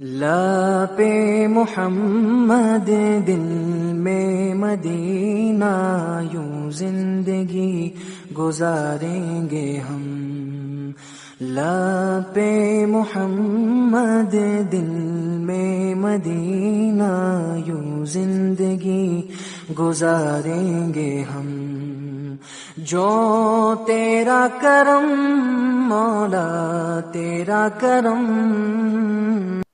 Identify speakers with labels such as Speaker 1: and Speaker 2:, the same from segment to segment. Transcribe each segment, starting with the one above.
Speaker 1: لاپ محمد، دل میں مدینہ، یوں زندگی گزاریں گے ہم۔ لاپ محمد، دل میں مدینہ، یوں زندگی گزاریں گے ہم۔ جو تیرا کرم، مولا تیرا کرم۔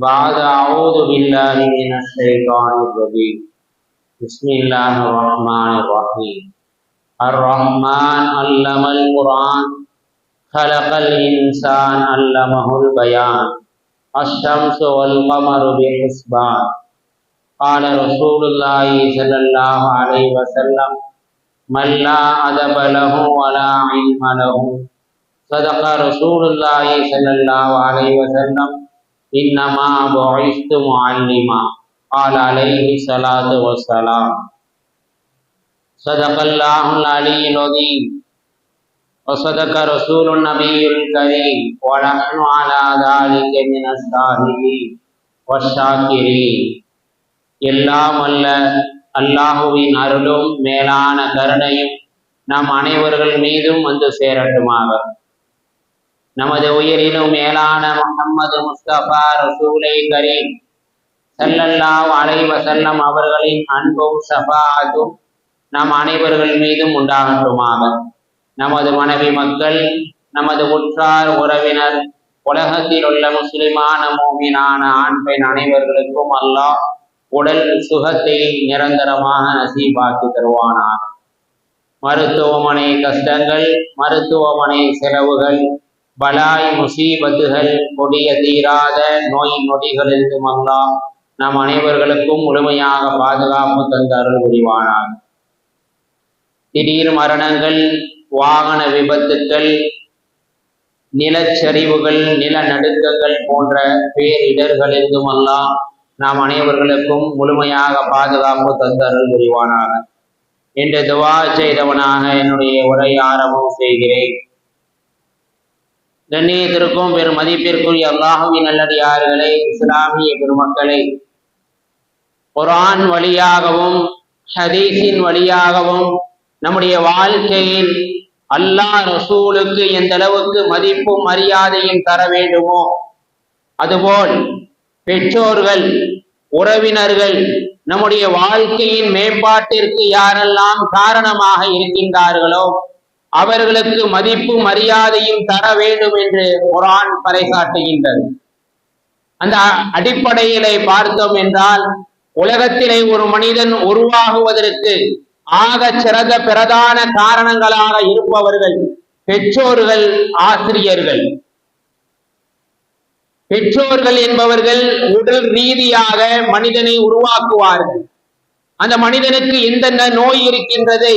Speaker 2: بعد أعوذ بالله من الشيطان الرجيم. بسم الله الرحمن الرحيم. الرحمن علم القرآن خلق الإنسان علمه البيان الشمس والقمر بحسبان. قال رسول الله صلى الله عليه وسلم من لا أدب له ولا علم له. صدق رسول الله صلى الله عليه وسلم. إنما بعثت معلما قال عليه الصلاة والسلام صدق الله العلي العظيم وصدق رسول النبي الكريم ونحن على ذلك من الشاهدين والشاكرين எல்லாம் அல்ல அல்லாஹுவின் அருளும் மேலான கருணையும் நம் அனைவர்கள் மீதும் வந்து சேரட்டுமாக நமது உயிரிலும் மேலான முகம்மது முஸ்தபா ரசூலை கரீம் சல்லல்லாஹ் அலைவ செல்லம் அவர்களின் அன்பும் சபாதும் நம் அனைவர்கள் மீதும் உண்டாகட்டுமாக. நமது மனைவி மக்கள் நமது உற்றார் உறவினர் உலகத்தில் உள்ள முஸ்லிமான மூமினான ஆண் பெண் அனைவர்களுக்கும் அல்லாஹ் உடல் சுகத்தை நிரந்தரமாக நசீபாக்கி தருவானாக. மருத்துவமனை கஷ்டங்கள் மருத்துவமனை செலவுகள் பலாய் முசீபத்துகள் கொடிய தீராத நோய் நொடிகளிலிருந்தும் அல்லா நம் அனைவர்களுக்கும் முழுமையாக பாதுகாப்பு தந்து அருள் புரிவானாக திடீர் மரணங்கள் வாகன விபத்துக்கள் நிலச்சரிவுகள் நிலநடுக்கங்கள் போன்ற பேரிடர்களிலிருந்தும் அல்லா நாம் அனைவர்களுக்கும் முழுமையாக பாதுகாப்பு தந்து அருள் புரிவானாக என்று துவா செய்தவனாக என்னுடைய உரை ஆரம்பம் செய்கிறேன். கண்ணியத்திற்கும் பெரும் மதிப்பிற்குரிய அல்லாஹுவின் நல்லடியார்களே இஸ்லாமிய பெருமக்களே குரான் வழியாகவும் ஹதீஸின் வழியாகவும் நம்முடைய வாழ்க்கையில் அல்லாஹ் ரசூலுக்கு எந்த அளவுக்கு மதிப்பும் மரியாதையும் தர வேண்டுமோ அதுபோல் பெற்றோர்கள் உறவினர்கள் நம்முடைய வாழ்க்கையின் மேம்பாட்டிற்கு யாரெல்லாம் காரணமாக இருக்கின்றார்களோ அவர்களுக்கு மதிப்பு மரியாதையும் தர வேண்டும் என்று குரான் பறைசாட்டுகின்றது அந்த அடிப்படையிலே பார்த்தோம் என்றால் உலகத்திலே ஒரு மனிதன் உருவாகுவதற்கு ஆக சிறந்த பிரதான காரணங்களாக இருப்பவர்கள் பெற்றோர்கள் ஆசிரியர்கள். பெற்றோர்கள் என்பவர்கள் உடல் ரீதியாக மனிதனை உருவாக்குவார்கள். அந்த மனிதனுக்கு எந்தெந்த நோய் இருக்கின்றது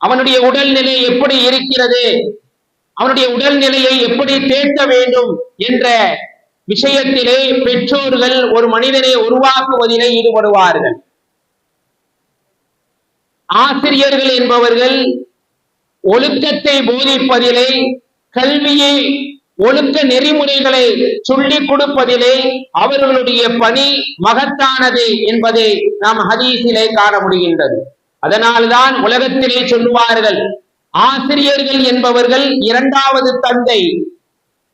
Speaker 2: அவனுடைய உடல்நிலை எப்படி இருக்கிறது? அவனுடைய உடல்நிலையை எப்படி தேர்த்த வேண்டும் என்ற விஷயத்திலே பெற்றோர்கள் ஒரு மனிதனை உருவாக்குவதிலே ஈடுபடுவார்கள். ஆசிரியர்கள் என்பவர்கள் ஒழுக்கத்தை போதிப்பதிலே கல்வியை ஒழுக்க நெறிமுறைகளை சொல்லிக் கொடுப்பதிலே அவர்களுடைய பணி மகத்தானது என்பதை நாம் ஹதீஸிலே காண முடிகின்றது. அதனால்தான் உலகத்திலே சொல்லுவார்கள் ஆசிரியர்கள் என்பவர்கள் இரண்டாவது தந்தை.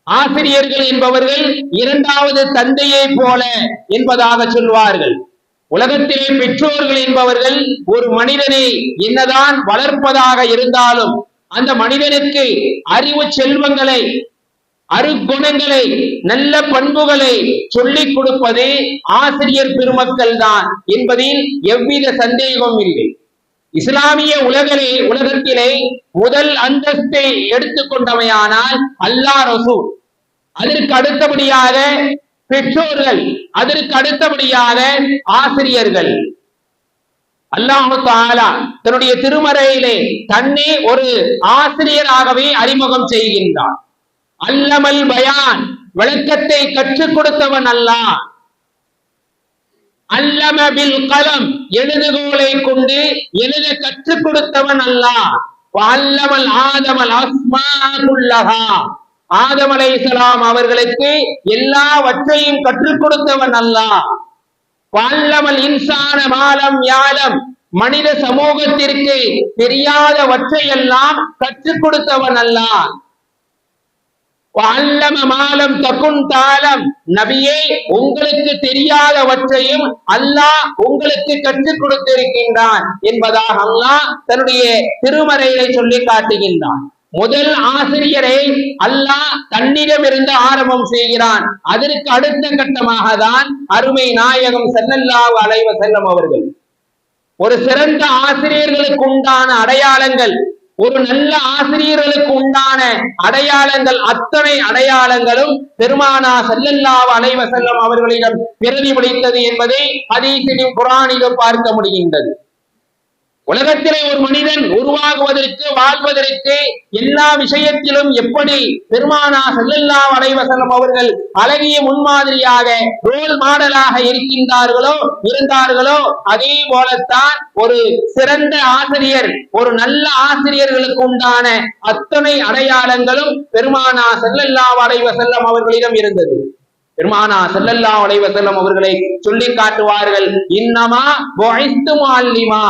Speaker 2: ஆசிரியர்கள் என்பவர்கள் இரண்டாவது தந்தையை போல என்பதாக சொல்வார்கள் உலகத்திலே பெற்றோர்கள் என்பவர்கள் ஒரு மனிதனை என்னதான் வளர்ப்பதாக இருந்தாலும் அந்த மனிதனுக்கு அறிவு செல்வங்களை அருகுணங்களை நல்ல பண்புகளை சொல்லிக் கொடுப்பது ஆசிரியர் பெருமக்கள் தான் என்பதில் எவ்வித சந்தேகமும் இல்லை. இஸ்லாமிய உலகிலே உலகத்திலே முதல் அந்தஸ்தை எடுத்துக்கொண்டவையானால் அல்லாஹ் ரசூல். அதற்கு அடுத்தபடியாக
Speaker 3: பெற்றோர்கள் அதற்கு அடுத்தபடியாக ஆசிரியர்கள். அல்லாஹு தாலா தன்னுடைய திருமறையிலே தன்னை ஒரு ஆசிரியராகவே அறிமுகம் செய்கின்றான். அல்லமல் பயான் விளக்கத்தை கற்றுக் கொடுத்தவன் அல்லாஹ். அல்லம பில் கலம். எழுதுகோலை கொண்டு எழுத கற்றுக் கொடுத்தவன் அல்ல. அல்லமல் ஆதமல் அஸ்மாகுல்லஹா ஆதம் அலைஹிஸ்ஸலாம் அவர்களுக்கு எல்லாவற்றையும் கற்றுக் கொடுத்தவன் அல்லாஹ் வல்லமல் இன்சான மாலம் யாலம். மனித சமூகத்திற்கு தெரியாதவற்றையெல்லாம் கற்றுக் கொடுத்தவன் அல்லான் மாலம் தக்கும் தாளம். நபியே உங்களுக்கு தெரியாதவற்றையும் அல்லாஹ் உங்களுக்கு கற்றுக் கொடுத்திருக்கின்றான் என்பதாக அல்லாஹ் தன்னுடைய திருமறையை சொல்லி காட்டுகின்றான். முதல் ஆசிரியரை அல்லாஹ் தன்னிடமிருந்து ஆரம்பம் செய்கிறான். அதற்கு அடுத்த கட்டமாக தான் அருமை நாயகம் செல்லல்லாஹு அலைவ செல்லம் அவர்கள். ஒரு சிறந்த ஆசிரியர்களுக்கு உண்டான அடையாளங்கள் ஒரு நல்ல ஆசிரியர்களுக்கு உண்டான அடையாளங்கள் அத்தனை அடையாளங்களும் பெருமானா செல்லல்லாவ அலைவ செல்லம் அவர்களிடம் பிரதிபலித்தது என்பதை ஹதீஸிலும் குரானிலும் பார்க்க முடிகின்றது. உலகத்திலே ஒரு மனிதன் உருவாகுவதற்கு வாழ்வதற்கு எல்லா விஷயத்திலும் எப்படி பெருமானா செல்லல்லா வலைவசலம் அவர்கள் அழகிய முன்மாதிரியாக ரோல் மாடலாக இருக்கின்றார்களோ இருந்தார்களோ அதே போலத்தான் ஒரு சிறந்த ஆசிரியர் ஒரு நல்ல ஆசிரியர்களுக்கு உண்டான அத்தனை அடையாளங்களும் பெருமானா செல்லல்லா வலைவசல்லம் அவர்களிடம் இருந்தது. பெருமானா செல்லல்லா வலைவசல்லம் அவர்களை சொல்லி காட்டுவார்கள் இன்னமா மாலிமா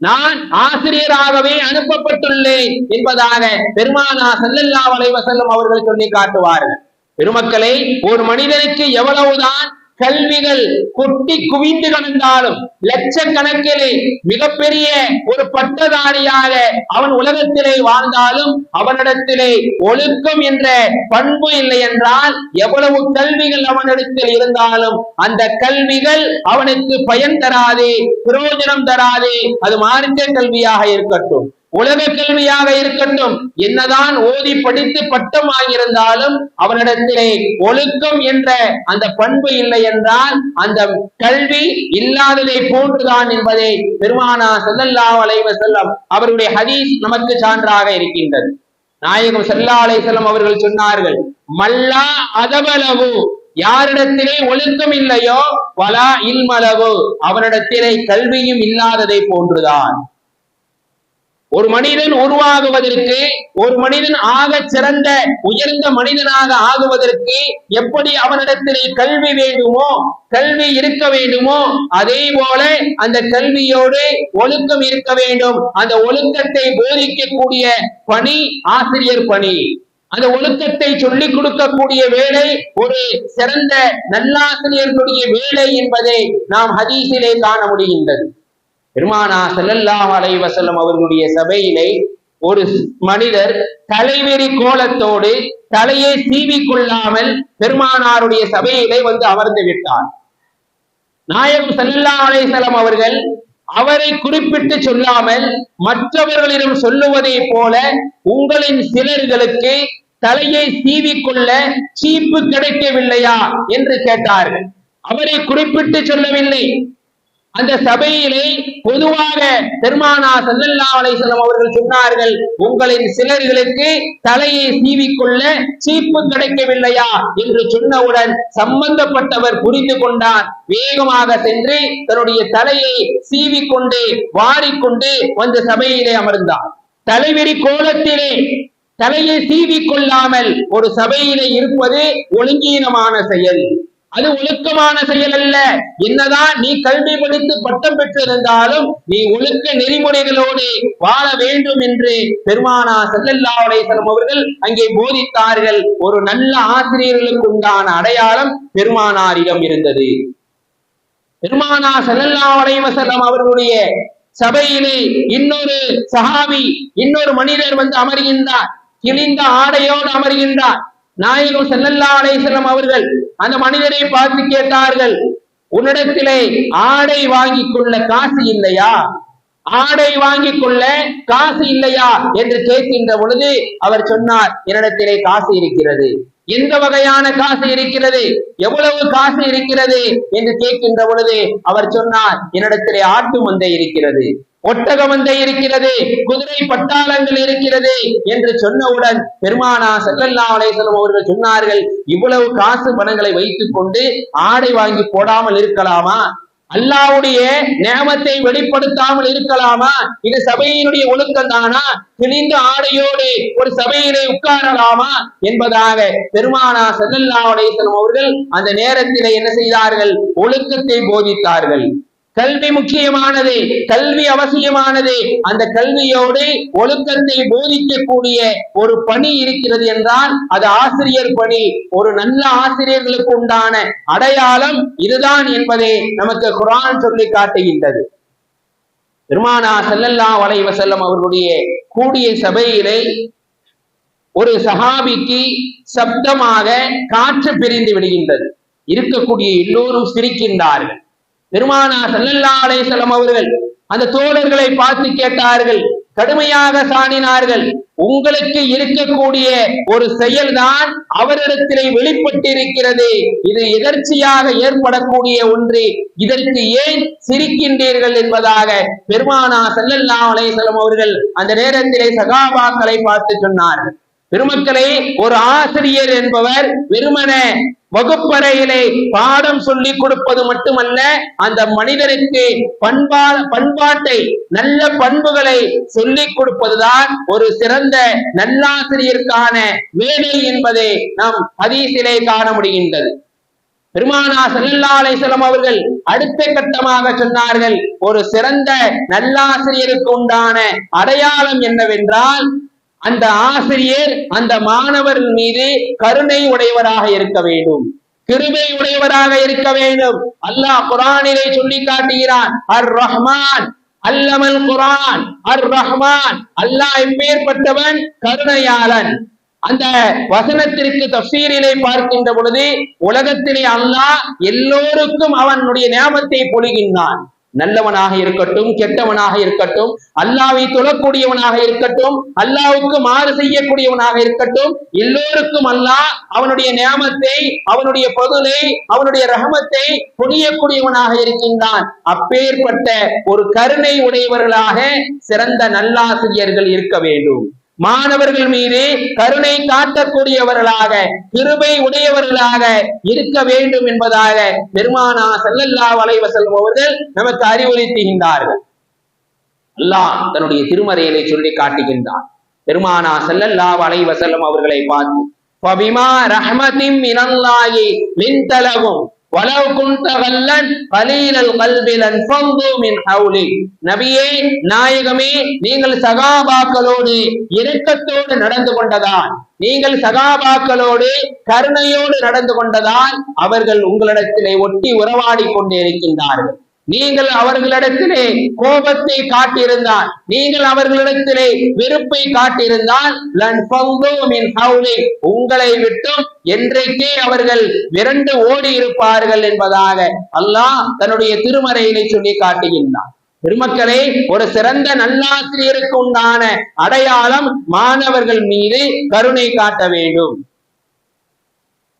Speaker 3: நான் ஆசிரியராகவே அனுப்பப்பட்டுள்ளேன் என்பதாக பெருமானா செல்லல்லா வலைவசல்லம் அவர்கள் சொல்லி காட்டுவார்கள். பெருமக்களை ஒரு மனிதனுக்கு எவ்வளவுதான் கல்விகள் கொட்டி குவிந்து கிடந்தாலும் லட்சக்கணக்கிலே மிகப்பெரிய ஒரு பட்டதாரியாக அவன் உலகத்திலே வாழ்ந்தாலும் அவனிடத்திலே ஒழுக்கம் என்ற பண்பு இல்லை என்றால் எவ்வளவு கல்விகள் அவனிடத்தில் இருந்தாலும் அந்த கல்விகள் அவனுக்கு பயன் தராதே பிரயோஜனம் தராதே அது மார்க்க கல்வியாக இருக்கட்டும். உலக கல்வியாக இருக்கட்டும். என்னதான் ஓதி படித்து பட்டம் ஆகியிருந்தாலும் அவனிடத்திலே ஒழுக்கம் என்ற அந்த பண்பு இல்லை என்றால் அந்த கல்வி இல்லாததை போன்றுதான் என்பதை பெருமானா செல்லல்லா அலைவ செல்லம் அவருடைய ஹதீஸ் நமக்கு சான்றாக இருக்கின்றது. நாயகம் செல்லா அலை செல்லம் அவர்கள் சொன்னார்கள் மல்லா அதவளவு யாரிடத்திலே ஒழுக்கம் இல்லையோ வலா இல்மளவு அவனிடத்திலே கல்வியும் இல்லாததை போன்றுதான். ஒரு மனிதன் உருவாகுவதற்கு ஒரு மனிதன் ஆக சிறந்த உயர்ந்த மனிதனாக ஆகுவதற்கு எப்படி அவனிடத்திலே கல்வி வேண்டுமோ கல்வி இருக்க வேண்டுமோ அதே போல அந்த கல்வியோடு ஒழுக்கம் இருக்க வேண்டும். அந்த ஒழுக்கத்தை போதிக்கக்கூடிய பணி ஆசிரியர் பணி. அந்த ஒழுக்கத்தை சொல்லிக் கொடுக்கக்கூடிய வேலை ஒரு சிறந்த நல்லாசிரியர்களுடைய வேலை என்பதை நாம் ஹதீஸிலே காண முடிகின்றது. பெருமானா செல்லல்லாம் அலை வசலம் அவர்களுடைய சபையிலே ஒரு மனிதர் தலைவெறி கோலத்தோடு தலையை சீவி கொள்ளாமல் பெருமானாருடைய சபையிலே வந்து அமர்ந்து விட்டார். நாயகம் செல்லா அலைசலம் அவர்கள் அவரை குறிப்பிட்டு சொல்லாமல் மற்றவர்களிடம் சொல்லுவதை போல உங்களின் சிலர்களுக்கு தலையை சீவிக்கொள்ள சீப்பு கிடைக்கவில்லையா என்று கேட்டார்கள். அவரை குறிப்பிட்டு சொல்லவில்லை. அந்த சபையிலே பொதுவாக பெருமானா சல்லல்லா அலைசல்லம் அவர்கள் சொன்னார்கள் உங்களின் சிலர்களுக்கு தலையை சீவிக்கொள்ள சீப்பு கிடைக்கவில்லையா என்று சொன்னவுடன் சம்பந்தப்பட்டவர் புரிந்து கொண்டார். வேகமாக சென்று தன்னுடைய தலையை சீவிக்கொண்டு வாரிக்கொண்டு வந்து சபையிலே அமர்ந்தார். தலைவெறி கோலத்திலே தலையை சீவிக்கொள்ளாமல் ஒரு சபையிலே இருப்பது ஒழுங்கீனமான செயல். அது ஒழுக்கமான செயல் அல்ல. என்னதான் நீ கல்வி படித்து பட்டம் பெற்றிருந்தாலும் நீ ஒழுக்க நெறிமுறைகளோடு வாழ வேண்டும் என்று பெருமானா செல்லல்லா அலைசலம் அவர்கள் அங்கே போதித்தார்கள். ஒரு நல்ல ஆசிரியர்களுக்கு உண்டான அடையாளம் பெருமானாரிடம் இருந்தது. பெருமானா செல்லல்லா அலைவசல்லம் அவர்களுடைய சபையிலே இன்னொரு சஹாபி இன்னொரு மனிதர் வந்து அமர்கின்றார். கிழிந்த ஆடையோடு அமர்கின்றார். நாயகம் செல்லல்லா அலைசல்லம் அவர்கள் அந்த மனிதரை பார்த்து கேட்டார்கள் உன்னிடத்திலே ஆடை வாங்கிக் கொள்ள காசு இல்லையா? ஆடை வாங்கிக் கொள்ள காசு இல்லையா? என்று கேட்கின்ற பொழுது அவர் சொன்னார் என்னிடத்திலே காசு இருக்கிறது. எந்த வகையான காசு இருக்கிறது? எவ்வளவு காசு இருக்கிறது? என்று கேட்கின்ற பொழுது அவர் சொன்னார் என்னிடத்திலே ஆட்டு மந்தை இருக்கிறது ஒட்டக மந்தை இருக்கிறது குதிரை பட்டாளங்கள் இருக்கிறது என்று சொன்னவுடன் பெருமானா செல்லல்லா அலேசலம் அவர்கள் சொன்னார்கள் இவ்வளவு காசு பணங்களை வைத்துக் கொண்டு ஆடை வாங்கி போடாமல் இருக்கலாமா? அல்லாவுடைய நேமத்தை வெளிப்படுத்தாமல் இருக்கலாமா? இது சபையினுடைய ஒழுக்கம் தானா கிழிந்த ஆடையோடு ஒரு சபையிலே உட்காரலாமா? என்பதாக பெருமானா செல்லல்லா அவர்கள் அந்த நேரத்திலே என்ன செய்தார்கள்? ஒழுக்கத்தை போதித்தார்கள். கல்வி முக்கியமானது கல்வி அவசியமானது. அந்த கல்வியோடு ஒழுக்கத்தை போதிக்கக்கூடிய ஒரு பணி இருக்கிறது என்றால் அது ஆசிரியர் பணி. ஒரு நல்ல ஆசிரியர்களுக்கு உண்டான அடையாளம் இதுதான் என்பதை நமக்கு குரான் சொல்லி காட்டுகின்றது. பெருமானா செல்லல்லா வளைவ செல்லம் அவர்களுடைய கூடிய சபையிலே ஒரு சஹாபிக்கு சப்தமாக காற்று பிரிந்து விடுகின்றது. இருக்கக்கூடிய எல்லோரும் சிரிக்கின்றார்கள். பெருமானா சல்லல்லா அலைசலம் அவர்கள் அந்த தோழர்களை பார்த்து கேட்டார்கள் கடுமையாக சாணினார்கள் உங்களுக்கு இருக்கக்கூடிய ஒரு செயல்தான் அவரிடத்திலே வெளிப்பட்டிருக்கிறது இது எதர்ச்சியாக ஏற்படக்கூடிய ஒன்று இதற்கு ஏன் சிரிக்கின்றீர்கள் என்பதாக பெருமானா செல்லல்லா அலைசலம் அவர்கள் அந்த நேரத்திலே சகாபாக்களை பார்த்து சொன்னார்கள். பெருமக்களே ஒரு ஆசிரியர் என்பவர் வெறுமன வகுப்பறையிலே பாடம் சொல்லி கொடுப்பது மட்டுமல்ல அந்த மனிதனுக்கு பண்பா பண்பாட்டை நல்ல பண்புகளை சொல்லிக் கொடுப்பதுதான் ஒரு சிறந்த நல்லாசிரியருக்கான வேலை என்பதை நாம் ஹதீசிலே காண முடிகின்றது. பெருமானா சல்லல்லா அலைசலம் அவர்கள் அடுத்த கட்டமாக சொன்னார்கள் ஒரு சிறந்த நல்லாசிரியருக்கு உண்டான அடையாளம் என்னவென்றால் அந்த ஆசிரியர் அந்த மாணவர் மீது கருணை உடையவராக இருக்க வேண்டும். கிருபை உடையவராக இருக்க வேண்டும். அல்லாஹ் குரானிலே சொல்லி காட்டுகிறான் அர் ரஹ்மான் அல்லமல் குரான் அர் ரஹ்மான் அல்லாஹ் எப்பேற்பட்டவன்? கருணையாளன். அந்த வசனத்திற்கு தப்சீரிலே பார்க்கின்ற பொழுது உலகத்திலே அல்லாஹ் எல்லோருக்கும் அவனுடைய ஞாபத்தை பொழுகின்றான். நல்லவனாக இருக்கட்டும் கெட்டவனாக இருக்கட்டும் அல்லாவை தொழக்கூடியவனாக இருக்கட்டும் அல்லாவுக்கு மாறு செய்யக்கூடியவனாக இருக்கட்டும் எல்லோருக்கும் அல்லாஹ் அவனுடைய நியாமத்தை அவனுடைய பகுலை அவனுடைய ரகமத்தை புனியக்கூடியவனாக இருக்கின்றான். அப்பேற்பட்ட ஒரு கருணை உடையவர்களாக சிறந்த நல்லாசிரியர்கள் இருக்க வேண்டும். மாணவர்கள் மீது கருணை காட்டக்கூடியவர்களாக கிருபை உடையவர்களாக இருக்க வேண்டும் என்பதாக பெருமானா செல்லல்லா வளைவ செல்பவர்கள் நமக்கு அறிவுறுத்துகின்றார்கள். அல்லாஹ் தன்னுடைய திருமறையிலே சொல்லி காட்டுகின்றார் பெருமானா செல்லல்லா வளைவ செல்லும் அவர்களை பார்த்து பபிமா ரஹமதிம் இனல்லாகி மின்தலகும் வலவு குந்தகல்லன் கலீலல் கல்பிலன் ஃபந்து ஹவுலி. நபியே நாயகமே நீங்கள் சகாபாக்களோடு இரக்கத்தோடு நடந்து கொண்டதால் நீங்கள் சகாபாக்களோடு கருணையோடு நடந்து கொண்டதால் அவர்கள் உங்களிடத்திலே ஒட்டி உறவாடி கொண்டே இருக்கின்றார்கள் நீங்கள் அவர்களிடத்திலே கோபத்தை காட்டியிருந்தால் நீங்கள் அவர்களிடத்திலே வெறுப்பை காட்டியிருந்தால் உங்களை விட்டும் என்றைக்கே அவர்கள் விரண்டு ஓடி இருப்பார்கள் என்பதாக அல்லாஹ் தன்னுடைய திருமறையினை சொல்லி காட்டுகின்றான். பெருமக்களே ஒரு சிறந்த நல்லாசிரியருக்கு உண்டான அடையாளம் மாணவர்கள் மீது கருணை காட்ட வேண்டும்.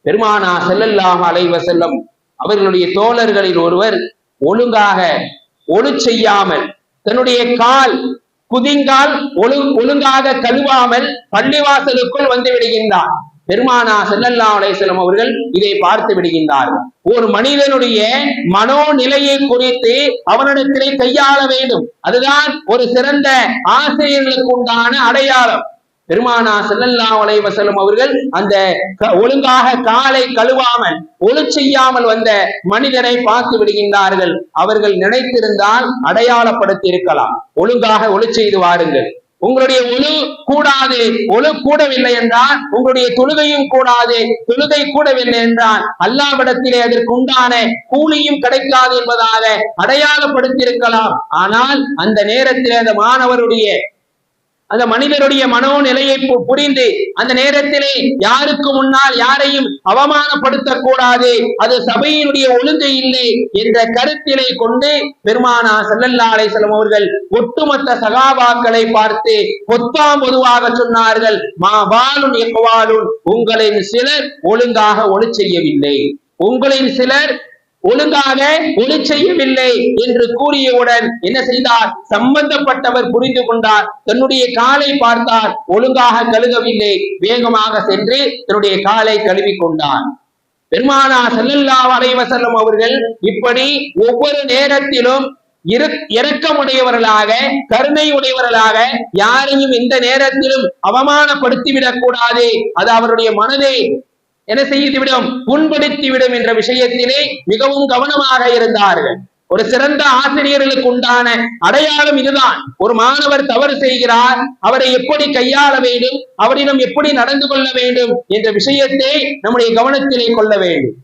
Speaker 3: பெருமானா செல்லல்லாம அலைவ செல்லம் அவர்களுடைய தோழர்களில் ஒருவர் ஒழுங்காக ஒழு செய்யாமல் தன்னுடைய கால் குதிங்கால் ஒழு ஒழுங்காக கழுவாமல் பள்ளிவாசலுக்குள் வந்து விடுகின்றார். பெருமானா செல்லல்லா அலைசலம் அவர்கள் இதை பார்த்து விடுகின்றார்கள் ஒரு மனிதனுடைய மனோநிலையை குறித்து அவனிடத்திலே கையாள வேண்டும். அதுதான் ஒரு சிறந்த ஆசிரியர்களுக்கு உண்டான அடையாளம். பெருமானா செல்லல்லா வசலம் அவர்கள் அந்த ஒழுங்காக காலை கழுவாமல் ஒழு செய்யாமல் வந்த மனிதரை பார்த்து விடுகின்றார்கள். அவர்கள் நினைத்திருந்தால் அடையாளப்படுத்தி இருக்கலாம். ஒழுங்காக ஒழு செய்து வாருங்கள். உங்களுடைய ஒழு கூடாது. ஒழு கூடவில்லை என்றால் உங்களுடைய தொழுகையும் கூடாது. தொழுகை கூடவில்லை என்றால் அல்லாவிடத்திலே அதற்கு உண்டான கூலியும் கிடைக்காது என்பதாக அடையாளப்படுத்தியிருக்கலாம் ஆனால் அந்த நேரத்தில் அந்த மாணவருடைய அந்த மனிதருடைய மனோநிலையை பு- புரிந்து அந்த நேரத்திலே யாருக்கு முன்னால் யாரையும் அவமானப்படுத்த கூடாது அது சபையினுடைய ஒழுங்கு இல்லை என்ற கருத்திலே கொண்டு பெருமானா செல்லல்லாலை செல்லும் அவர்கள் ஒட்டுமொத்த சகாபாக்களை பார்த்து பொத்தாம் பொதுவாக சொன்னார்கள் மா வாலுன் எக்வாலுன் உங்களின் சிலர் ஒழுங்காக ஒளி செய்யவில்லை உங்களின் சிலர் ஒழுங்காக ஒளி செய்யவில்லை என்று கூறியவுடன் என்ன செய்தார்? சம்பந்தப்பட்டவர் புரிந்து கொண்டார். தன்னுடைய காலை பார்த்தார். ஒழுங்காக கழுகவில்லை. வேகமாக சென்று தன்னுடைய காலை கழுவி கொண்டார். பெருமானா செல்லல்லா அலைஹி அவர்கள் இப்படி ஒவ்வொரு நேரத்திலும் இரு- இரக்கமுடையவர்களாக கருணை உடையவர்களாக யாரையும் எந்த நேரத்திலும் அவமானப்படுத்திவிடக் கூடாது. அது அவருடைய மனதை என்ன செய்துவிடும் புண்படுத்திவிடும் என்ற விஷயத்திலே மிகவும் கவனமாக இருந்தார்கள். ஒரு சிறந்த ஆசிரியர்களுக்கு உண்டான அடையாளம் இதுதான். ஒரு மாணவர் தவறு செய்கிறார் அவரை எப்படி கையாள வேண்டும் அவரிடம் எப்படி நடந்து கொள்ள வேண்டும் என்ற விஷயத்தை நம்முடைய கவனத்திலே கொள்ள வேண்டும்.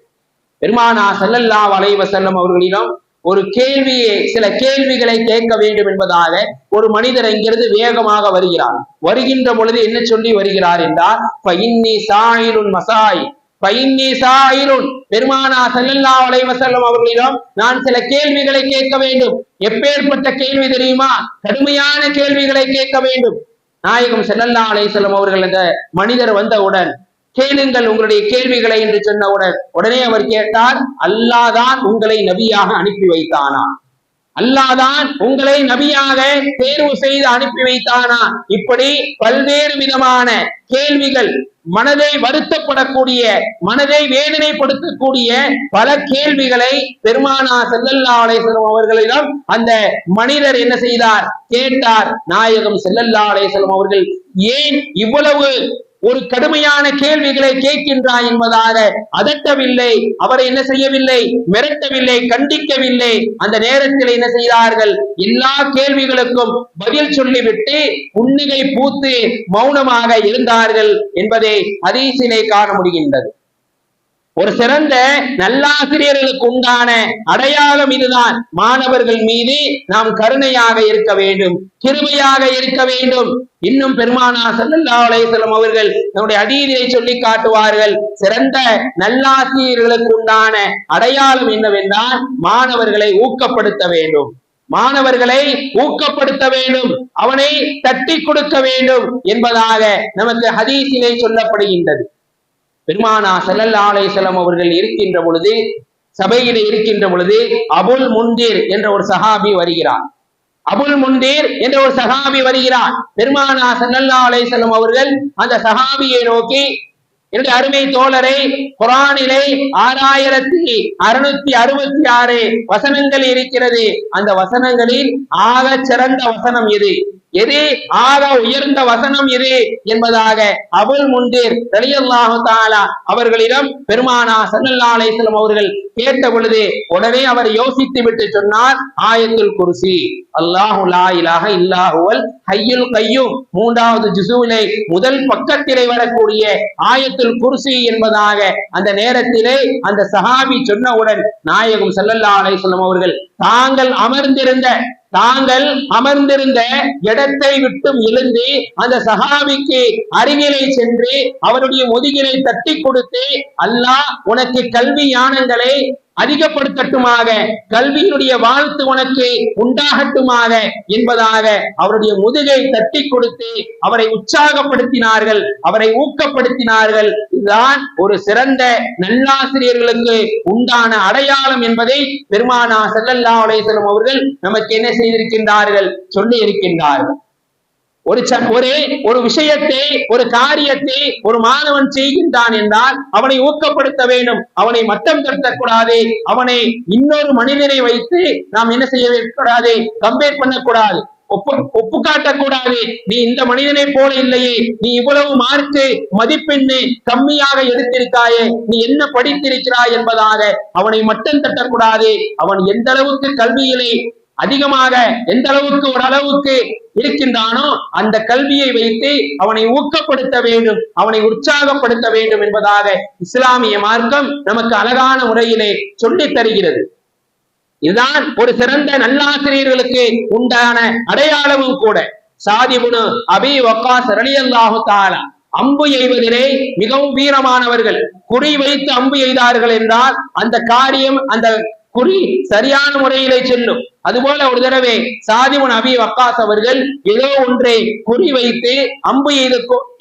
Speaker 3: பெருமானா செல்லல்லா அலைஹி வஸல்லம் அவர்களிடம் ஒரு கேள்வியை சில கேள்விகளை கேட்க வேண்டும் என்பதாக ஒரு மனிதர் இங்கிருந்து வேகமாக வருகிறார். வருகின்ற பொழுது என்ன சொல்லி வருகிறார் என்றால் பயின்னி சாயிலுன் மசாய் பயின்னி சாயிலுன். பெருமானா ஸல்லல்லாஹு அலைஹி அவர்களிடம் நான் சில கேள்விகளை கேட்க வேண்டும். எப்பேற்பட்ட கேள்வி தெரியுமா? கடுமையான கேள்விகளை கேட்க வேண்டும். நாயகம் செல்லல்லா அலைசல்லம் அவர்கள் அந்த மனிதர் வந்தவுடன் கேளுங்கள் உங்களுடைய கேள்விகளை என்று சொன்னவுடன் உடனே அவர் கேட்டார் அல்லாதான் உங்களை நபியாக அனுப்பி வைத்தானா? அல்லாதான் உங்களை நபியாக தேர்வு செய்து அனுப்பி வைத்தானா? இப்படி பல்வேறு விதமான கேள்விகள் மனதை வருத்தப்படக்கூடிய மனதை வேதனைப்படுத்தக்கூடிய பல கேள்விகளை பெருமானா ஸல்லல்லாஹு அலைஹி அவர்களிடம் அந்த மனிதர் என்ன செய்தார்? கேட்டார். நாயகம் ஸல்லல்லாஹு அலைஹி அவர்கள் ஏன் இவ்வளவு ஒரு கடுமையான கேள்விகளை கேட்கின்றாய் என்பதாக அதட்டவில்லை அவரை என்ன செய்யவில்லை? மிரட்டவில்லை கண்டிக்கவில்லை. அந்த நேரத்தில் என்ன செய்தார்கள்? எல்லா கேள்விகளுக்கும் பதில் சொல்லிவிட்டு புன்னிகை பூத்து மௌனமாக இருந்தார்கள் என்பதை ஹதீஸிலே காண முடிகின்றது. ஒரு சிறந்த நல்லாசிரியர்களுக்கு உண்டான அடையாளம் இதுதான். மாணவர்கள் மீது நாம் கருணையாக இருக்க வேண்டும் கிருமையாக இருக்க வேண்டும். இன்னும் பெருமானா சல்லா அலையம் அவர்கள் நம்முடைய அதீதியை சொல்லி காட்டுவார்கள். சிறந்த நல்லாசிரியர்களுக்கு உண்டான அடையாளம் என்னவென்றால் மாணவர்களை ஊக்கப்படுத்த வேண்டும். மாணவர்களை ஊக்கப்படுத்த வேண்டும். அவனை தட்டி கொடுக்க வேண்டும் என்பதாக நமக்கு ஹதீசிலே சொல்லப்படுகின்றது. பெருமானா செல்லல்லா அலைஹி அவர்கள் இருக்கின்ற பொழுது சபையில் இருக்கின்ற பொழுது அபுல் முந்தீர் என்ற ஒரு சஹாபி வருகிறார். அபுல் முந்தீர் என்ற ஒரு சஹாபி வருகிறார். பெருமானா ஸல்லல்லாஹு அலைஹி அவர்கள் அந்த சஹாபியை நோக்கி என்னுடைய அருமை தோழரை குரானிலே ஆறாயிரத்தி அறுநூத்தி அறுபத்தி ஆறு வசனங்கள் இருக்கிறது. அந்த வசனங்களில் ஆக சிறந்த வசனம் எது? எது? ஆக உயர்ந்த வசனம் எது? என்பதாக அவள் முந்தீர் ரலியல்லாஹு அவர்களிடம் பெருமானா ஸல்லல்லாஹு அலைஹி அவர்கள் கேட்ட பொழுது உடனே அவர் யோசித்து விட்டு சொன்னார் ஆயத்துல் குருசி. அல்லாஹு லா இல்லாஹுவல் இல்லா கையும். மூன்றாவது ஜிசுவிலே முதல் பக்கத்திலே வரக்கூடிய ஆயத்துல் குருசி என்பதாக அந்த நேரத்திலே அந்த சஹாபி சொன்னவுடன் நாயகம் ஸல்லல்லாஹு அலைஹி அவர்கள் தாங்கள் அமர்ந்திருந்த தாங்கள் அமர்ந்திருந்த இடத்தை விட்டும் எழுந்து அந்த சஹாபிக்கு அருகிலே சென்று அவருடைய முதுகினை தட்டி கொடுத்து அல்லாஹ் உனக்கு கல்வி ஞானங்களை அதிகப்படுத்தட்டுமாக கல்வியினுடைய வாழ்த்து உனக்கு உண்டாகட்டுமாக என்பதாக அவருடைய முதுகை தட்டி கொடுத்து அவரை உற்சாகப்படுத்தினார்கள் அவரை ஊக்கப்படுத்தினார்கள். இதுதான் ஒரு சிறந்த நல்லாசிரியர்களுக்கு உண்டான அடையாளம் என்பதை பெருமானா செல்லல்லா அலையம் அவர்கள் நமக்கு என்ன செய்திருக்கின்றார்கள்? சொல்லி இருக்கின்றார்கள் ஒரு ச- ஒரு ஒரு விஷயத்தை ஒரு காரியத்தை ஒரு மாணவன் செய்கின்றான் என்றால் அவனை ஊக்கப்படுத்த வேண்டும். அவனை மட்டம் தடுத்தக்கூடாது அவனை இன்னொரு மனிதனை வைத்து நாம் என்ன செய்ய கூடாது? கம்பேர் பண்ணக்கூடாது. ஒப்பு ஒப்பு காட்டக்கூடாது நீ இந்த மனிதனை போல இல்லையே. நீ இவ்வளவு மார்க்கு மதிப்பெண்ணு கம்மியாக எடுத்திருக்காயே. நீ என்ன படித்திருக்கிறாய் என்பதாக அவனை மட்டும் தட்டக்கூடாது. அவன் எந்த அளவுக்கு கல்வியிலே அதிகமாக எந்த அளவுக்கு ஒரு அளவுக்கு இருக்கின்றானோ அந்த கல்வியை வைத்து அவனை ஊக்கப்படுத்த வேண்டும். அவனை உற்சாகப்படுத்த வேண்டும் என்பதாக இஸ்லாமிய மார்க்கம் நமக்கு அழகான முறையிலே சொல்லித் தருகிறது இதுதான் ஒரு சிறந்த நல்லாசிரியர்களுக்கு உண்டான அடையாளமும் கூட. சாதிபுனு அபி வக்காஸ் ரலியல்லாஹு தாலா அம்பு எய்வதிலே மிகவும் வீரமானவர்கள். குறி வைத்து அம்பு எய்தார்கள் என்றால் அந்த காரியம் அந்த குறி சரியான முறையிலே செல்லும். அதுபோல ஒரு தடவை சாதிமுன் அபி வக்காஸ் அவர்கள் ஏதோ ஒன்றை குறி வைத்து அம்பு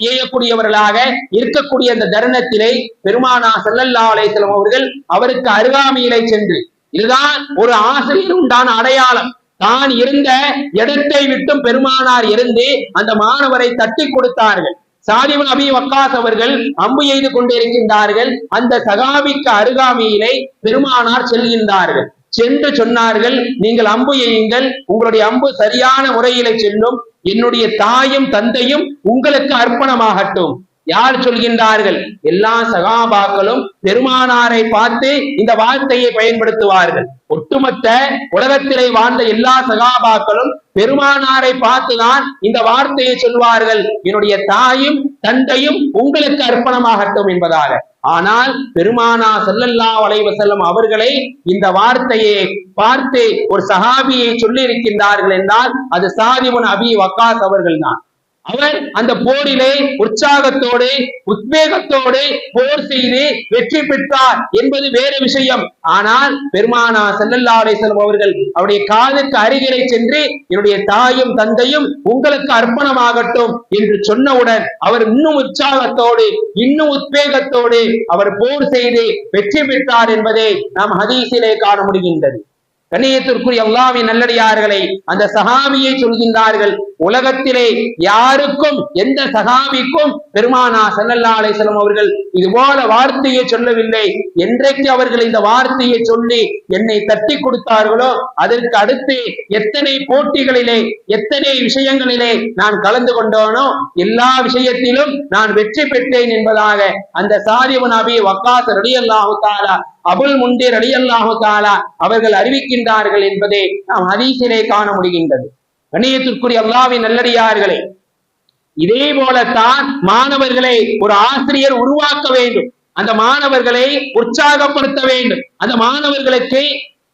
Speaker 3: எய்யக்கூடியவர்களாக இருக்கக்கூடிய அந்த தருணத்திலே பெருமானா செல்லல்லா அலைஹிஸ்ஸலாம் அவர்கள் அவருக்கு அருகாமையிலே சென்று இதுதான் ஒரு ஆசிரியர் உண்டான அடையாளம். தான் இருந்த இடத்தை விட்டும் பெருமானார் இருந்து அந்த மாணவரை தட்டி கொடுத்தார்கள். சாதிபன் அபி வக்காஸ் அவர்கள் அம்பு எய்து கொண்டிருக்கின்றார்கள். அந்த சகாபிக்கு அருகாமையிலே பெருமானார் செல்கின்றார்கள். சென்று சொன்னார்கள் நீங்கள் அம்பு எய்யுங்கள். உங்களுடைய அம்பு சரியான முறையில செல்லும். என்னுடைய தாயும் தந்தையும் உங்களுக்கு அர்ப்பணமாகட்டும். யார் சொல்கின்றார்கள்? எல்லா சகாபாக்களும் பெருமானாரை பார்த்து இந்த வார்த்தையை பயன்படுத்துவார்கள். ஒட்டுமொத்த உலகத்திலே வாழ்ந்த எல்லா சகாபாக்களும் பெருமானாரை பார்த்துதான் இந்த வார்த்தையை சொல்வார்கள். என்னுடைய தாயும் தந்தையும் உங்களுக்கு அர்ப்பணமாகட்டும் என்பதாக. ஆனால் பெருமானா செல்லல்லா வளைவ செல்லும் அவர்களை இந்த வார்த்தையை பார்த்து ஒரு சஹாபியை சொல்லி இருக்கின்றார்கள் என்றால் அது சாதிபுன் அபி வக்காஸ் அவர்கள் தான் அவர் அந்த போரிலே உற்சாகத்தோடு உத்வேகத்தோடு போர் செய்து வெற்றி பெற்றார் என்பது வேறு விஷயம். ஆனால் பெருமானா செல்லல்லா அலிஸ்லாம் அவர்கள் அவருடைய காதுக்கு அருகிலே சென்று என்னுடைய தாயும் தந்தையும் உங்களுக்கு அர்ப்பணமாகட்டும் என்று சொன்னவுடன் அவர் இன்னும் உற்சாகத்தோடு இன்னும் உத்வேகத்தோடு அவர் போர் செய்து வெற்றி பெற்றார் என்பதை நாம் ஹதீஸிலே காண முடிகின்றது. கண்ணியத்திற்குரிய அல்லாவின் நல்லடியார்களை அந்த சகாபியை சொல்கின்றார்கள் உலகத்திலே யாருக்கும் எந்த சகாபிக்கும் பெருமானா சல்லல்லா அலிஸ்லாம் அவர்கள் இது போல வார்த்தையை சொல்லவில்லை. என்றைக்கு அவர்கள் இந்த வார்த்தையை சொல்லி என்னை தட்டி கொடுத்தார்களோ அதற்கு அடுத்து எத்தனை போட்டிகளிலே எத்தனை விஷயங்களிலே நான் கலந்து கொண்டோனோ எல்லா விஷயத்திலும் நான் வெற்றி பெற்றேன் என்பதாக அந்த சாதிவன் அபி வக்காஸ் ரலியல்லாஹு தாலா அபுல் முந்திர் அலி அல்லாஹு தாலா அவர்கள் அறிவிக்கின்றார்கள் என்பதை நாம் ஹதீசிலே காண முடிகின்றது. கணியத்திற்குரிய அல்லாவின் நல்லடியார்களே இதே போலத்தான் மாணவர்களை ஒரு ஆசிரியர் உருவாக்க வேண்டும். அந்த மாணவர்களை உற்சாகப்படுத்த வேண்டும். அந்த மாணவர்களுக்கு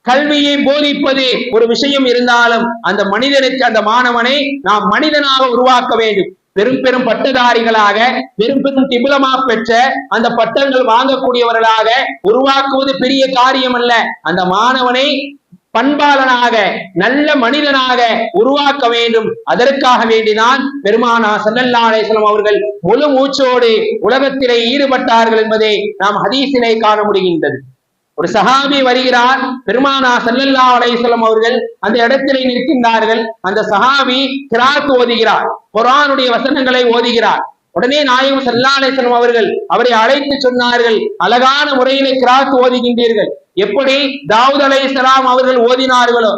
Speaker 3: கல்வியை போதிப்பது ஒரு விஷயம் இருந்தாலும் அந்த மனிதனுக்கு அந்த மாணவனை நாம் மனிதனாக உருவாக்க வேண்டும். பெரும் பெரும் பட்டதாரிகளாக பெரும் பெரும் திபிலமா பெற்ற அந்த பட்டங்கள் வாங்கக்கூடியவர்களாக உருவாக்குவது பெரிய காரியம் அல்ல அந்த மாணவனை பண்பாளனாக நல்ல மனிதனாக உருவாக்க வேண்டும். அதற்காக வேண்டிதான் பெருமானா சல்லல்லா அலிஸ்லாம் அவர்கள் முழு மூச்சோடு உலகத்திலே ஈடுபட்டார்கள் என்பதை நாம் ஹதீஸிலே காண முடிகின்றது. ஒரு சஹாபி வருகிறார். பெருமானா சல்லல்லா அலையம் அவர்கள் அந்த இடத்திலே நிற்கின்றார்கள். அந்த சஹாபி கிராத் ஓதுகிறார். குரானுடைய வசனங்களை ஓதுகிறார். உடனே நாயகம் சல்லா அலையம் அவர்கள் அவரை அழைத்து சொன்னார்கள். அழகான முறையிலே கிராத் ஓதுகின்றீர்கள். எப்படி? தாவூத் அலை அவர்கள் ஓதினார்களோ?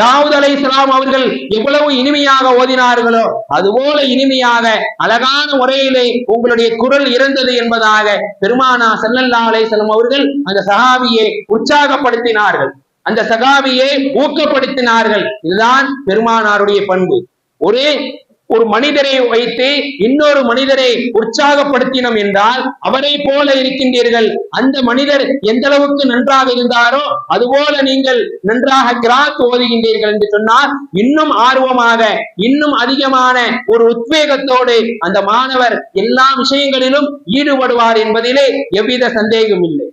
Speaker 3: தாவூத் அலைஹிஸ்ஸலாம் அவர்கள் எவ்வளவு இனிமையாக ஓதினார்களோ அதுபோல இனிமையாக அழகான முறையிலே உங்களுடைய குரல் இருந்தது என்பதாக பெருமானா சல்லல்லா அலைஹிஸ்ஸலாம் அவர்கள் அந்த சஹாபியை உற்சாகப்படுத்தினார்கள். அந்த சகாவியை ஊக்கப்படுத்தினார்கள். இதுதான் பெருமானாருடைய பண்பு. ஒரே ஒரு மனிதரை வைத்து இன்னொரு மனிதரை உற்சாகப்படுத்தினோம் என்றால் அவரை போல இருக்கின்றீர்கள். அந்த மனிதர் எந்த அளவுக்கு நன்றாக இருந்தாரோ அதுபோல நீங்கள் நன்றாக கிராத் ஓதுகின்றீர்கள் என்று சொன்னால் இன்னும் ஆர்வமாக இன்னும் அதிகமான ஒரு உத்வேகத்தோடு அந்த மாணவர் எல்லா விஷயங்களிலும் ஈடுபடுவார் என்பதிலே எவ்வித சந்தேகம் இல்லை.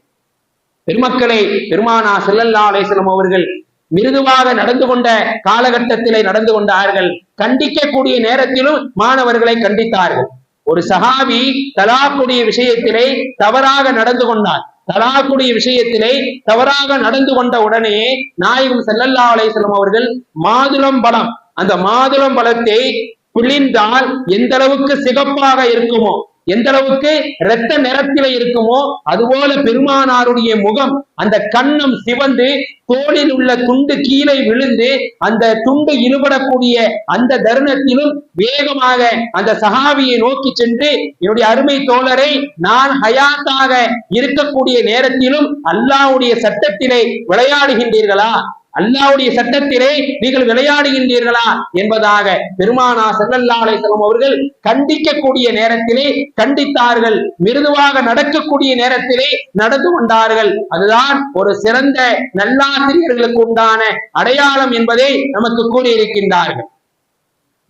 Speaker 3: பெருமக்களை பெருமானா செல்லல்லா அலேசலம் அவர்கள் மிருதுவாக நடந்து கொண்ட காலகட்டத்திலே நடந்து கொண்டார்கள். கண்டிக்கக்கூடிய நேரத்திலும் மாணவர்களை கண்டித்தார்கள். ஒரு சஹாபி தலாக்குடைய விஷயத்திலே தவறாக நடந்து கொண்டார். தலாக்குடைய விஷயத்திலே தவறாக நடந்து கொண்ட உடனே நாயகம் செல்லல்லா அலையம் அவர்கள் மாதுளம் பலம் அந்த மாதுளம் பலத்தை பிழிந்தால் எந்த அளவுக்கு சிகப்பாக இருக்குமோ எந்த அளவுக்கு இரத்த நிறத்தில இருக்குமோ அதுபோல பெருமானாருடைய முகம் அந்த கண்ணம் சிவந்து தோளில் உள்ள துண்டு கீழே விழுந்து அந்த துண்டு இருபடக்கூடிய அந்த தருணத்திலும் வேகமாக அந்த சகாவியை நோக்கி சென்று என்னுடைய அருமை தோழரை நான் ஹயாத்தாக இருக்கக்கூடிய நேரத்திலும் அல்லாஹ்வுடைய சட்டத்திலே விளையாடுகின்றீர்களா? அல்லாவுடைய சட்டத்திலே நீங்கள் விளையாடுகின்றீர்களா என்பதாக பெருமானா செல்லல்லா அலைசலம் அவர்கள் கண்டிக்கக்கூடிய நேரத்திலே கண்டித்தார்கள். மிருதுவாக நடக்கக்கூடிய நேரத்திலே நடந்து கொண்டார்கள். அதுதான் ஒரு சிறந்த நல்லாசிரியர்களுக்கு உண்டான அடையாளம் என்பதை நமக்கு கூறியிருக்கின்றார்கள்.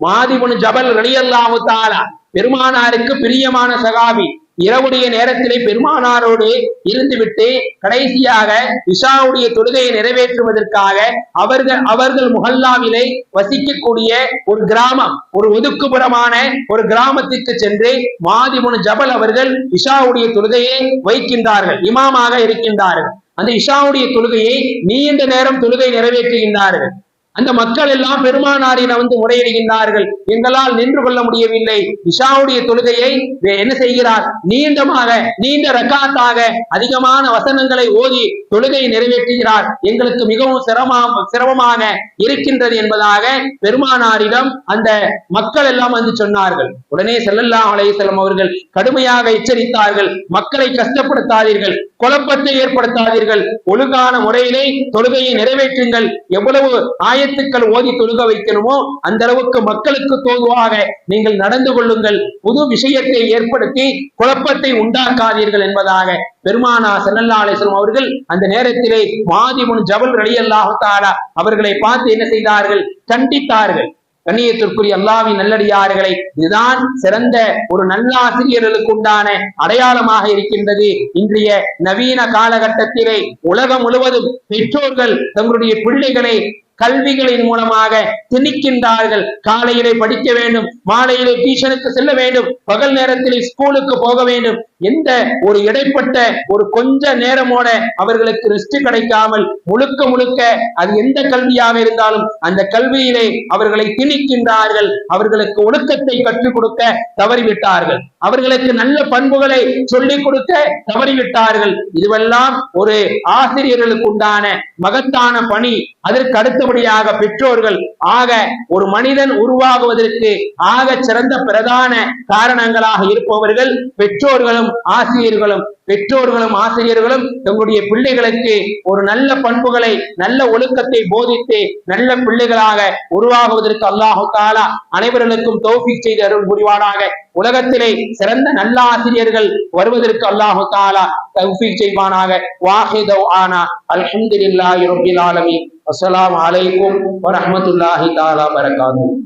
Speaker 3: மாதிபுன் ஜபல் ரலியல்லாவு தாலா பெருமானாருக்கு பிரியமான சகாபி இரவுடைய நேரத்திலே பெருமானாரோடு இருந்துவிட்டு கடைசியாக இஷாவுடைய தொழுகையை நிறைவேற்றுவதற்காக அவர்கள் அவர்கள் முகல்லாவிலே வசிக்கக்கூடிய ஒரு கிராமம் ஒரு ஒதுக்குப்புறமான ஒரு கிராமத்திற்கு சென்று மாதிமுனு ஜபல் அவர்கள் இஷாவுடைய தொழுகையை வைக்கின்றார்கள் இமாமாக இருக்கின்றார்கள். அந்த இஷாவுடைய தொழுகையை நீண்ட நேரம் தொழுகை நிறைவேற்றுகின்றார்கள். அந்த மக்கள் எல்லாம் பெருமானாரின வந்து முறையிடுகின்றார்கள். எங்களால் நின்று கொள்ள முடியவில்லை. இஷாவுடைய தொழுகையை என்ன செய்கிறார்? நீண்டமாக நீண்ட ரக்காத்தாக அதிகமான வசனங்களை ஓதி தொழுகை நிறைவேற்றுகிறார். எங்களுக்கு மிகவும் சிரம சிரமமாக இருக்கின்றது என்பதாக பெருமானாரிடம் அந்த மக்கள் எல்லாம் வந்து சொன்னார்கள். உடனே செல்லல்லா அலையம் அவர்கள் கடுமையாக எச்சரித்தார்கள். மக்களை கஷ்டப்படுத்தாதீர்கள் குழப்பத்தை ஏற்படுத்தாதீர்கள். ஒழுங்கான முறையிலே தொழுகையை நிறைவேற்றுங்கள். எவ்வளவு ஆயத்துக்கள் ஓதி தொழுக வைக்கணுமோ அந்த அளவுக்கு மக்களுக்கு தோதுவாக நீங்கள் நடந்து கொள்ளுங்கள். புது விஷயத்தை ஏற்படுத்தி குழப்பத்தை உண்டாக்காதீர்கள் என்பதாக பெருமானா ஸல்லல்லாஹு அலைஹி அவர்கள் அந்த நேரத்திலே மாதிமுன் ஜபல் ரலி தஆலா அவர்களை பார்த்து என்ன செய்தார்கள்? கண்டித்தார்கள் கண்ணியத்திற்குரிய அல்லாவின் நல்லடியார்களை இதுதான் சிறந்த ஒரு நல்லாசிரியர்களுக்கு உண்டான அடையாளமாக இருக்கின்றது. இன்றைய நவீன காலகட்டத்திலே உலகம் முழுவதும் பெற்றோர்கள் தங்களுடைய பிள்ளைகளை கல்விகளின் மூலமாக திணிக்கின்றார்கள். காலையிலே படிக்க வேண்டும் மாலையிலே டியூஷனுக்கு செல்ல வேண்டும் பகல் நேரத்தில் ஸ்கூலுக்கு போக வேண்டும். எந்த ஒரு இடைப்பட்ட ஒரு கொஞ்ச நேரமோட அவர்களுக்கு ரெஸ்ட் கிடைக்காமல் முழுக்க முழுக்க அது எந்த கல்வியாக இருந்தாலும் அந்த கல்வியிலே அவர்களை திணிக்கின்றார்கள். அவர்களுக்கு ஒழுக்கத்தை கற்றுக் கொடுக்க தவறிவிட்டார்கள். அவர்களுக்கு நல்ல பண்புகளை சொல்லிக் கொடுக்க தவறிவிட்டார்கள். இதுவெல்லாம் ஒரு ஆசிரியர்களுக்கு உண்டான மகத்தான பணி. அதற்கு அடுத்தபடியாக பெற்றோர்கள். ஆக ஒரு மனிதன் உருவாகுவதற்கு ஆக சிறந்த பிரதான காரணங்களாக இருப்பவர்கள் பெற்றோர்களும் பெற்றோர்களும் ஆசிரியர்களும் பெற்றோர்களும் ஆசிரியர்களும் தங்களுடைய பிள்ளைகளுக்கு ஒரு நல்ல பண்புகளை நல்ல ஒழுக்கத்தை போதித்து நல்ல பிள்ளைகளாக உருவாகுவதற்கு அல்லாஹு தாலா அனைவர்களுக்கும் தௌஃபீக் செய்து அருள் புரிவானாக. உலகத்திலே சிறந்த நல்ல ஆசிரியர்கள் வருவதற்கு அல்லாஹு தாலா தௌஃபீக் செய்வானாக. வாஹிதவ் ஆனா அல்ஹம்துலில்லாஹி ரப்பில் ஆலமி அஸ்லாம் அலைக்கும் வரமத்துல்லாஹி தாலா பரகாத்துஹு